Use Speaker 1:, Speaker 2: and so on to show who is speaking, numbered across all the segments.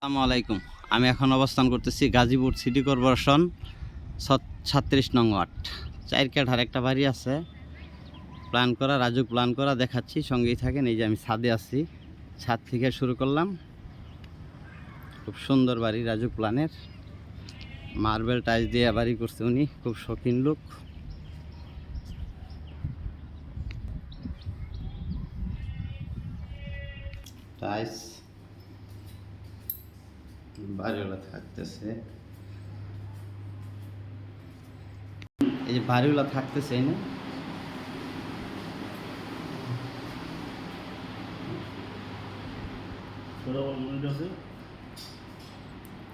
Speaker 1: আসসালামু আলাইকুম। আমি এখন অবস্থান করতেছি গাজীপুর সিটি কর্পোরেশন ছত্রিশ নং ওয়ার্ড। চার কাঠার একটা বাড়ি আছে। প্ল্যান করা রাজু প্ল্যান করা, দেখাচ্ছি, সঙ্গেই থাকেন। এই যে আমি ছাদে আছি। ছাদ থেকে শুরু করলাম। খুব সুন্দর বাড়ি রাজু প্ল্যানের। মার্বেল টাইস দিয়ে বাড়ি করছে উনি। খুব শৌখিন লোক। টাইলস। বাড়িওয়ালা থাকতেছে। এই যে বাড়িওয়ালা থাকতেছে না?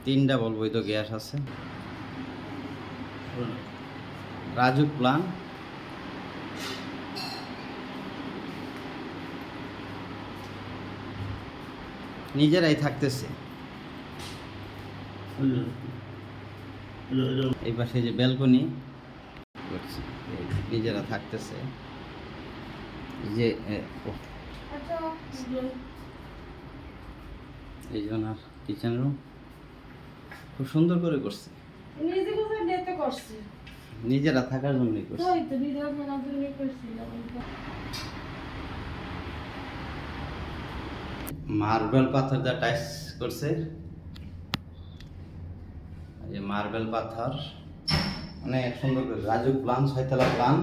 Speaker 1: তিনটা বলব তো গ্যাস আছে। রাজু প্লান। নিজেরাই থাকতেছে। এই পাশে যে ব্যালকনি করছে নিজেরা থাকতেছে যে এই যে ওনার কিচেন রুম খুব সুন্দর করে করছে। নিজেরা থাকার জন্যই করছে।
Speaker 2: জন্য
Speaker 1: মার্বেল পাথর যা টাইস করছে মার্বেল পাথর অনেক সুন্দর করে রাজু প্লান, ছয়তলা প্লান,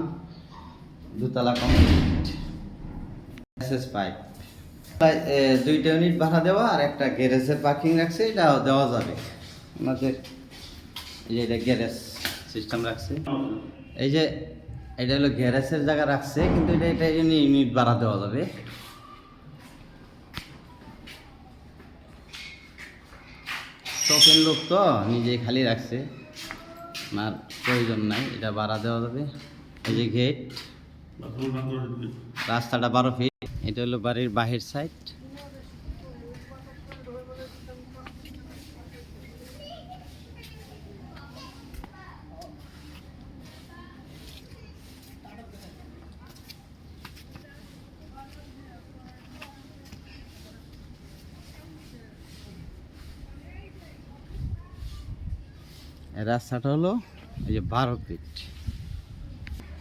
Speaker 1: দুতলা কমপ্লিট এসএস পাইপ দুইটা ইউনিট ভাড়া দেওয়া আর একটা গ্যারেজের পার্কিং রাখছে, এটাও দেওয়া যাবে। আমাদের এই যে এটা গ্যারেজ সিস্টেম রাখছে। এই যে, এটা হলো গ্যারেজের জায়গা রাখছে, কিন্তু এটা এটা ইউনিট ভাড়া দেওয়া যাবে। শখের লোক তো নিজে খালি রাখছে। আমার প্রয়োজন নাই এটা বাড়া দেওয়া যাবে। এই যে গেট রাস্তাটা বারো ফিট এটা হলো বাড়ির বাহির সাইড রাস্তাটা হলো এই যে বারো ফিট।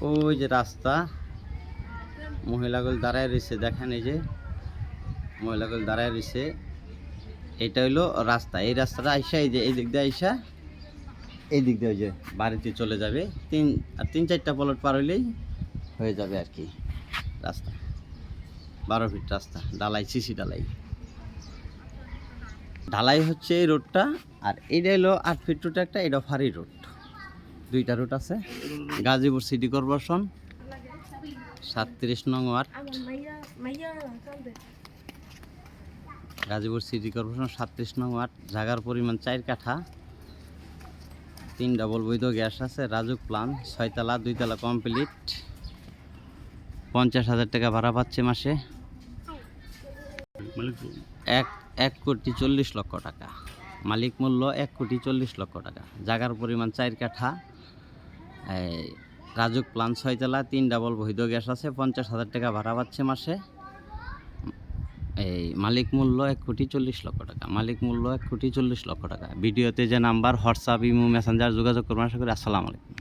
Speaker 1: ওই যে রাস্তা, মহিলাগুলো দাঁড়ায় রয়েছে, দেখেন এই যে মহিলাগুলো দাঁড়ায় রয়েছে। এটা হইল রাস্তা, এই রাস্তাটা আইসা এই যে এই দিক দিয়ে আইসা এই দিক দিয়ে ওই যে বাড়িতে চলে যাবে। তিন, আর তিন চারটা পলট পার হইলেই হয়ে যাবে আর কি রাস্তা। বারো ফিট রাস্তা, ডালাই, সিসি ডালাই। ঢালাই হচ্ছে এই রোডটা, আর এটা হলো আট ফিট রোড একটা, এটা ফারি রোড। দুইটা রোড আছে, গাজীপুর সিটি কর্পোরেশন, সাতত্রিশ নং ওয়ার্ড। গাজীপুর সিটি কর্পোরেশন, সাতত্রিশ নং ওয়ার্ড জাগার পরিমাণ চার কাঠা। তিন ডাবল বৈধ গ্যাস আছে, রাজুক প্লান ছয়তলা, দুইতলা কমপ্লিট পঞ্চাশ হাজার টাকা ভাড়া পাচ্ছে মাসে। এক এক কোটি চল্লিশ লক্ষ টাকা। মালিক মূল্য এক কোটি চল্লিশ লক্ষ টাকা। জাগার পরিমাণ চার কাঠা। এই রাজুক প্লান ছয়তলা তিন ডাবল বৈধ গ্যাস আছে, পঞ্চাশ হাজার টাকা ভাড়া পাচ্ছে মাসে। এই মালিক মূল্য এক কোটি চল্লিশ লক্ষ টাকা। মালিক মূল্য এক কোটি চল্লিশ লক্ষ টাকা। ভিডিওতে যে নাম্বার, হোয়াটসঅ্যাপ, ইমো, মেসেঞ্জার যোগাযোগ করবেন আশা করি আসসালামু আলাইকুম।